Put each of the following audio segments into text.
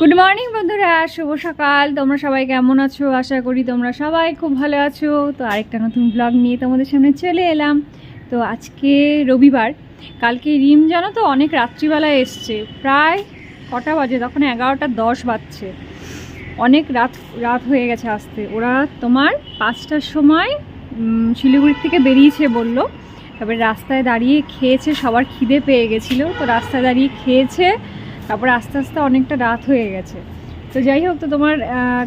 Good morning বন্ধুরা। শুভ সকাল। তোমরা সবাই কেমন আছো? আশা করি তোমরা সবাই খুব ভালো আছো। তো আরেকটা নতুন ব্লগ নিয়ে তোমাদের সামনে চলে এলাম। তো আজকে রবিবার। কালকে রিম, জানো তো, অনেক রাত্রিবেলায় এসছে। প্রায় কটা বাজে? তখন এগারোটা দশ বাজছে। অনেক রাত রাত হয়ে গেছে আসতে। ওরা তোমার পাঁচটার সময় শিলিগুড়ির থেকে বেরিয়েছে বলল। তারপরে রাস্তায় দাঁড়িয়ে খেয়েছে, সবার খিদে পেয়ে গেছিল। তো রাস্তায় দাঁড়িয়ে খেয়েছে তারপরে আস্তে আস্তে অনেকটা রাত হয়ে গেছে। তো যাই হোক, তো তোমার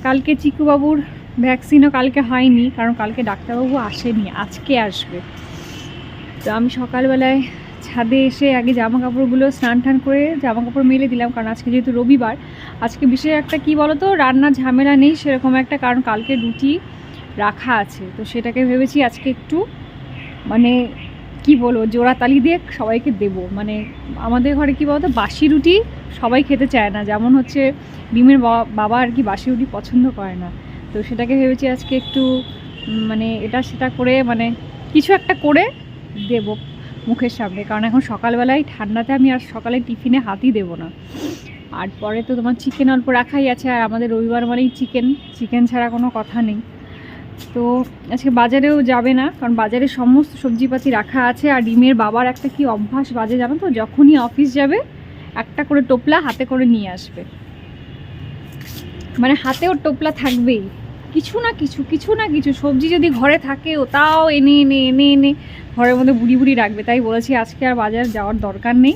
কালকে চিকুবাবুর ভ্যাকসিনও কালকে হয়নি, কারণ কালকে ডাক্তারবাবু আসেনি, আজকে আসবে। তো আমি সকালবেলায় ছাদে এসে আগে জামা কাপড়গুলো স্নান টান করে জামা কাপড় মেলে দিলাম, কারণ আজকে যেহেতু রবিবার, আজকে বিশেষ একটা কি বলতো, রান্নার ঝামেলা নেই, সেরকম একটা, কারণ কালকে রুটি রাখা আছে। তো সেটাকে ভেবেছি আজকে একটু মানে কি বলব জোড়াতালি দিয়ে সবাইকে দেব। মানে আমাদের ঘরে কি বলতো, বাসি রুটি সবাই খেতে চায় না। যেমন হচ্ছে ডিমের বাবা আর কি বাসি রুটি পছন্দ করে না। তো সেটাকে ভেবেছি আজকে একটু মানে এটা সেটা করে মানে কিছু একটা করে দেব মুখের সামনে। কারণ এখন সকালবেলায় ঠান্ডাতে আমি আর সকালে টিফিনে হাতই দেবো না। আর পরে তো তোমার চিকেন অল্প রাখাই আছে, আর আমাদের রবিবার মানেই চিকেন চিকেন ছাড়া কোনো কথা নেই। তো আজকে বাজারেও যাবে না, কারণ বাজারে সমস্ত সবজিপাতি রাখা আছে। আর ডিমের বাবার একটা কি অভ্যাস বাজে জানো তো? যখনই অফিস যাবে একটা করে টোপলা হাতে করে নিয়ে আসবে। মানে হাতেও টোপলা থাকবেই। কিছু না কিছু কিছু না কিছু সবজি যদি ঘরে থাকে, ও তাও এনে এনে এনে এনে ঘরের মধ্যে বুড়ি বুড়ি রাখবে। তাই বলেছি আজকে আর বাজার যাওয়ার দরকার নেই।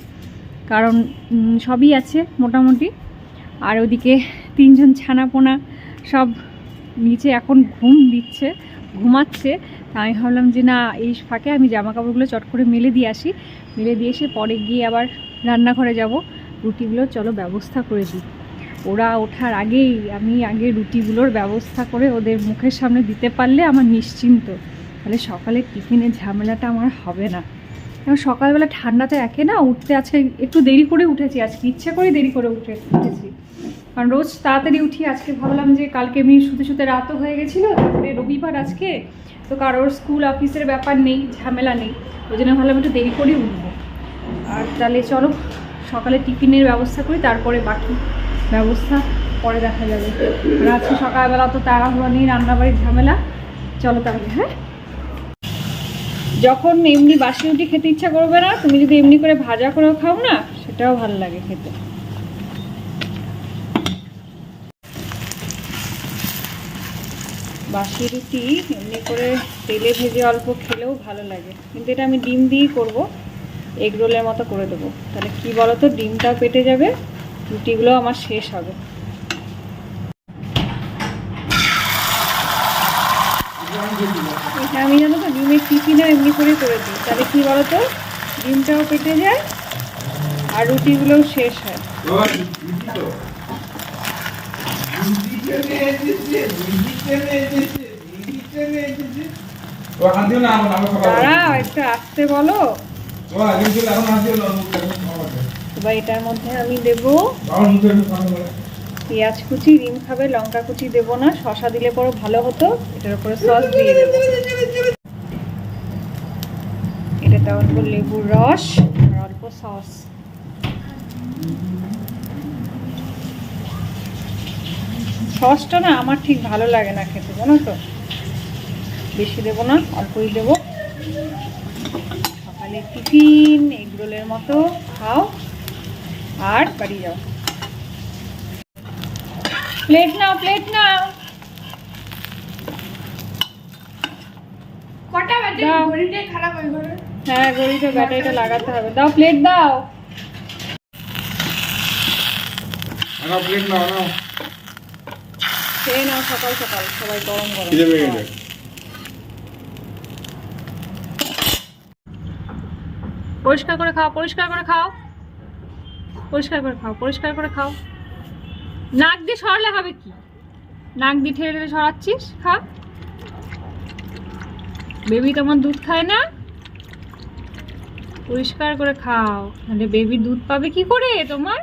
কারণ সবই আছে মোটামুটি। আর ওদিকে তিনজন ছানাপোনা সব নিচে এখন ঘুম দিচ্ছে, ঘুমাচ্ছে। আমি ভাবলাম যে না, এই ফাঁকে আমি জামা কাপড়গুলো চট করে মেলে দিয়ে আসি। মেলে দিয়ে এসে পরে গিয়ে আবার রান্নাঘরে যাব, রুটিগুলো চলো ব্যবস্থা করে দিই। ওরা ওঠার আগেই আমি আগে রুটিগুলোর ব্যবস্থা করে ওদের মুখের সামনে দিতে পারলে আমার নিশ্চিন্ত। তাহলে সকালে টিফিনের ঝামেলাটা আমার হবে না। এবং সকালবেলা ঠান্ডাতে একে না, উঠতে আজকে একটু দেরি করে উঠেছি, আজকে ইচ্ছে করে দেরি করে উঠে, উঠেছি। কারণ রোজ তাড়াতাড়ি উঠি, আজকে ভাবলাম যে কালকে এমনি শুতে শুতে রাতও হয়ে গেছিল, তারপরে রবিবার আজকে, তো কারোর স্কুল অফিসের ব্যাপার নেই, ঝামেলা নেই। ওই জন্য ভাবলাম একটু দেরি করেই উঠবো। আর তাহলে চলো, সকালে টিফিনের ব্যবস্থা করি, তারপরে বাকি ব্যবস্থা পরে দেখা যাবে। আর আজকে সকালবেলা তো তাড়াহুড়ো নেই, রান্নাবাড়ির ঝামেলা। চলো তাহলে হ্যাঁ? যখন এমনি বাসি রুটি খেতে ইচ্ছা করবে না, তুমি যদি এমনি করে ভাজা করেও খাও না, সেটাও ভালো লাগে খেতে। বাসি রুটি এমনি করে তেলে ভেজে অল্প খেলেও ভালো লাগে। কিন্তু এটা আমি ডিম দিয়েই করব। এগ রোলের মতো করে দেবো। তাহলে কি বলো তো ডিমটাও পেটে যাবে রুটিগুলো আমার শেষ হবে। আমি জানো তো ডিমের টিফিনও এমনি করে করে দিই। তাহলে কি বলো তো ডিমটাও পেটে যায়, আর রুটিগুলোও শেষ হয়। দাঁড়াও, একটু আসতে বলো। এবার এটার মধ্যে আমি দেবো পেঁয়াজ কুচি রিম খাবে লঙ্কা কুচি দেবো না শশা দিলে পরে ভালো হতো এটার উপরে সস দিয়ে দেবো। এটাতে অল্প লেবুর রস আর অল্প সস। সসটা না আমার ঠিক ভালো লাগে না খেতে জানো তো? বেশি দেবো না অল্পই দেবো। সকালে টিফিন এগরোলের মতো খাও আর বাড়ি যাও। প্লেট নাও প্লেট নাও। কটা বাজে? ঘড়িটাই খারাপ হয়ে গেল। হ্যাঁ গড়িতে ব্যাটারিটা লাগাতে হবে। দাও প্লেট দাও। খেয়ে নাও সকাল সকাল সবাই গরম গরম খিদে পেয়ে গেছে পরিষ্কার করে খাও, পরিষ্কার করে খাও। পরিষ্কার করে খাও, পরিষ্কার করে খাও। নাক দিয়ে সরালে হবে কি? নাক দিয়ে ঠেলে ঠেলে সরাচ্ছিস? খা। বেবি তোমার দুধ খায় না। পরিষ্কার করে খাও। নাহলে বেবি দুধ পাবে কি করে তোমার।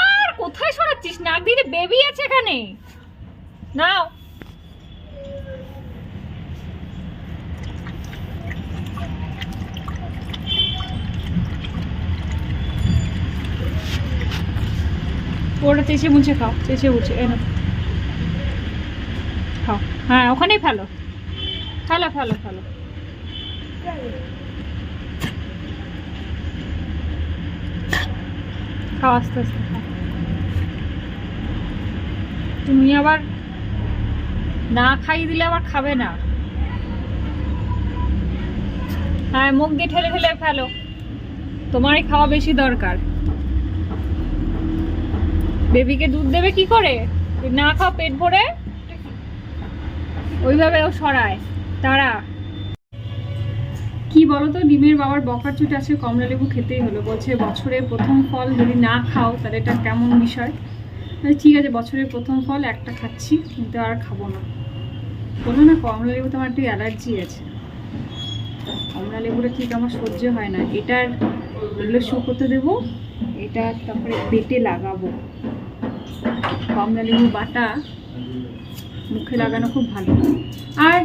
আর কোথায় সরাচ্ছিস? নাক দিয়ে বেবি আছে এখানে। নাও। ওটা চেঁচে মুছে খাও চেঁচে মুছে, এনো খাও। হ্যাঁ ওখানেই ফেলো। ফেলো ফেলো ফেলো। খাও, আস্তে আস্তে তুমি আবার না খাইয়ে দিলে আবার খাবে না। হ্যাঁ মুখ দিয়ে ঠেলে ঠেলে ফেলো। তোমারই খাওয়া বেশি দরকার। বেবিকে দুধ দেবে কি করে? না খাও পেট ভরে? ওইভাবে ও সরায়। তারা। কি বলো তো ডিমের বাবার বকার চুট আছে কমলা লেবু খেতেই হলো। বলছে বছরের প্রথম ফল যদি না খাও, তাহলে এটা কেমন বিষয়? ঠিক আছে, বছরের প্রথম ফল একটা খাচ্ছি, কিন্তু আর খাব না। বলো না, কমলা লেবু তো আমার একটু অ্যালার্জি আছে। কমলা লেবুটা ঠিক আমার সহ্য হয় না। এটার এগুলো শুকোতে দেবো এটা তারপরে পেটে লাগাবো। কমলা লেবু বাটা মুখে লাগানো খুব ভালো। আর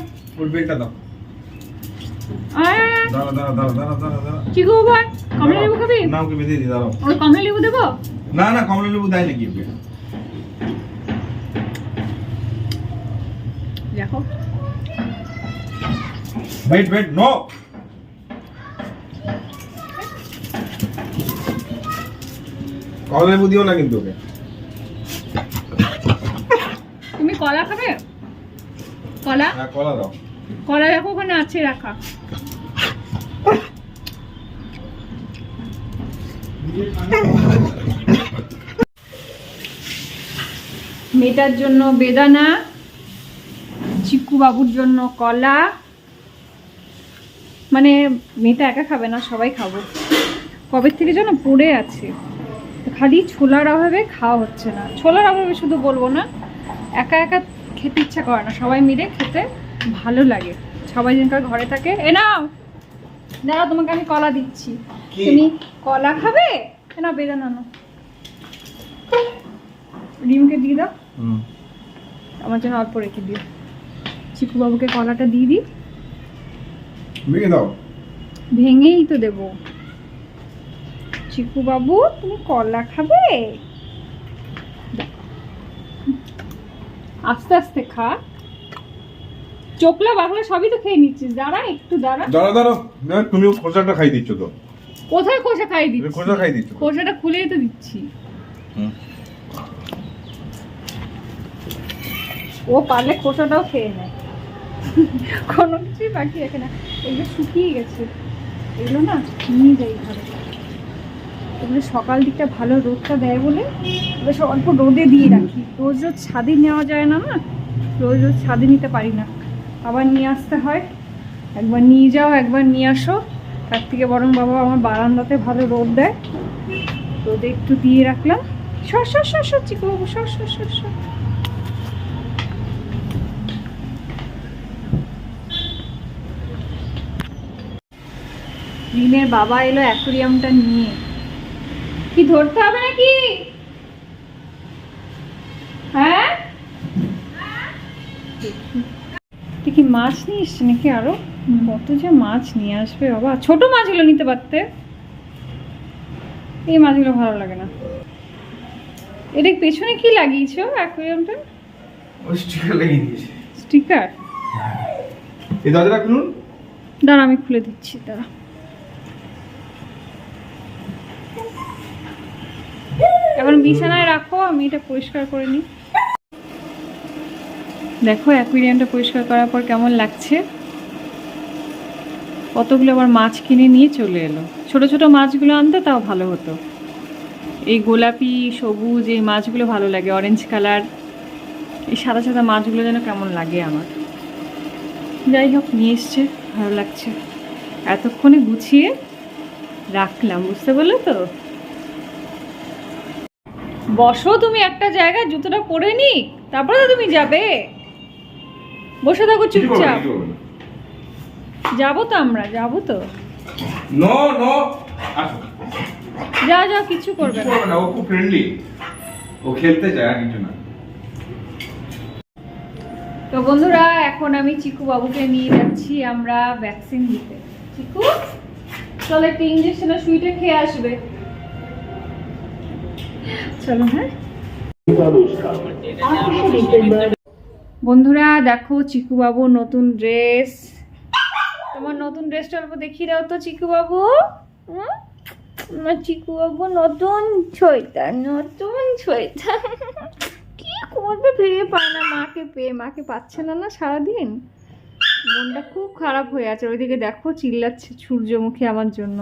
কমলা লেবু খাবি? না ওকে বেঁধে দি ওই কমলা লেবু দেবো? না না কমলা লেবু দেয় নাকি দেখো। Wait wait no. কমলা লেবু দিও না কিন্তু ওকে। তুমি কলা খাবে? কলা? হ্যাঁ কলা দাও। কলা দেখো ওখানে আছে রাখা। মেয়েটার জন্য বেদানা চিকু বাবুর জন্য কলা। মানে মেয়েটা একা খাবে না সবাই খাব। কবে থেকে যেন পড়ে আছে। খালি ছোলার অভাবে খাওয়া হচ্ছে না। ছোলার অভাবে শুধু বলব না একা একা খেতে ইচ্ছা করে না। সবাই মিলে খেতে ভালো লাগে। সবাই যেনকার ঘরে থাকে। এ নাও! দাঁড়াও তোমাকে আমি কলা দিচ্ছি। তুমি কলা খাবে? এ না বেদানা নাও রিমকে দিয়ে দাও। আমার জন্য অল্প রেখে দিও। চিকু বাবুকে কলাটা দিয়ে দিই। ভেঙে দাও। ভেঙেই তো দেব। চিকু বাবু তুমি কলা খাবে? আস্তে আস্তে খা। চোখলা বাগলা সবই তো খেয়ে নিচ্ছিস। দাঁড়া একটু দাঁড়া। দাঁড়া দাঁড়া। না তুমিও খোসাটা খাই দিচ্ছ তো। কোথায় খোসা খাই দিচ্ছি? খোসা খাই দিচ্ছ। খোসাটা খুলেই তো দিচ্ছি। ও পারলে খোসাটাও খেয়ে নেয়। কোনো কিছুই বাকি রাখে না। এগুলো শুকিয়ে গেছে। এগুলো না নিয়ে যাই ঘরে। এগুলো সকাল দিকটা ভালো রোদটা দেয় বলে বেশ অল্প রোদে দিয়ে রাখি। রোজ রোজ ছাদে নেওয়া যায় না না? রোজ রোজ ছাদে নিতে পারি না। আবার নিয়ে আসতে হয়। একবার নিয়ে যাও, একবার নিয়ে আসো। তার থেকে বরং বাবা আমার বারান্দাতে ভালো রোদ দেয়। রোদে একটু দিয়ে রাখলাম। সর সর সর সর চিকু বাবু সর সর সর সর। রিনের বাবা এলো অ্যাকোরিয়ামটা নিয়ে। কি ধরতে হবে নাকি? হ্যাঁ? তুই কি মাছ নিয়ে এসছে নাকি আরও? কত যে মাছ নিয়ে আসবে বাবা। ছোট মাছগুলো নিতে পারতে। এই মাছগুলো ভালো লাগে না। এটা পেছনে কি লাগিয়েছো অ্যাকোরিয়ামটা ওই স্টিকার লাগিয়ে দিয়েছে। স্টিকার এই দরজাটা খুলুন। দাঁড়া আমি খুলে দিচ্ছি দাঁড়া। এখন বিছানায় রাখো, আমি এটা পরিষ্কার করে নিই। দেখো অ্যাকুইরিয়ামটা পরিষ্কার করার পর কেমন লাগছে? কতগুলো আবার মাছ কিনে নিয়ে চলে এলো। ছোট ছোট মাছগুলো আনতে তাও ভালো হতো। এই গোলাপি, সবুজ, এই মাছগুলো ভালো লাগে অরেঞ্জ কালার এই সাদা সাদা মাছগুলো যেন কেমন লাগে আমার। যাই হোক, নিয়ে এসছে, ভালো লাগছে। এতক্ষণে গুছিয়ে রাখলাম, বুঝতে পারলে তো? বসো তুমি একটা জায়গায় জুতোটা পরে নি তারপরে তো তুমি যাবে। বসে থাকো চুপচাপ। যাব তো আমরা যাব তো। নো নো যা যা কিছু করবে না। ও খুব ফ্রেন্ডলি ও খেলতে কিছু না। তো বন্ধুরা এখন আমি চিকু বাবুকে নিয়ে যাচ্ছি আমরা ভ্যাকসিন দিতে চিকু চলো একটা ইঞ্জেকশনের সুইটা খেয়ে আসবে। চলো হ্যাঁ। বন্ধুরা, দেখো চিকু বাবু নতুন ড্রেস। তোমার নতুন ড্রেসটা অল্প দেখিয়ে দাও তো চিকু বাবু হুম? আমার চিকু বাবু নতুন ছয়টা নতুন ছয়টা কি করবে ভেবে পায় না মাকে পেয়ে। মাকে পাচ্ছে না না সারাদিন? মনটা খুব খারাপ হয়ে আছে। ওইদিকে দেখো, চিল্লাচ্ছে সূর্যমুখী আমার জন্য।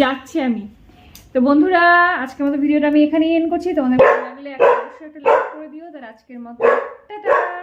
যাচ্ছি আমি। তো বন্ধুরা, আজকের মতো ভিডিওটা আমি এখানেই এন করছি। তোমাদের ভালো লাগলে একটা অবশ্যই একটা লাইক করে দিও। তার আজকের মতো টাটা।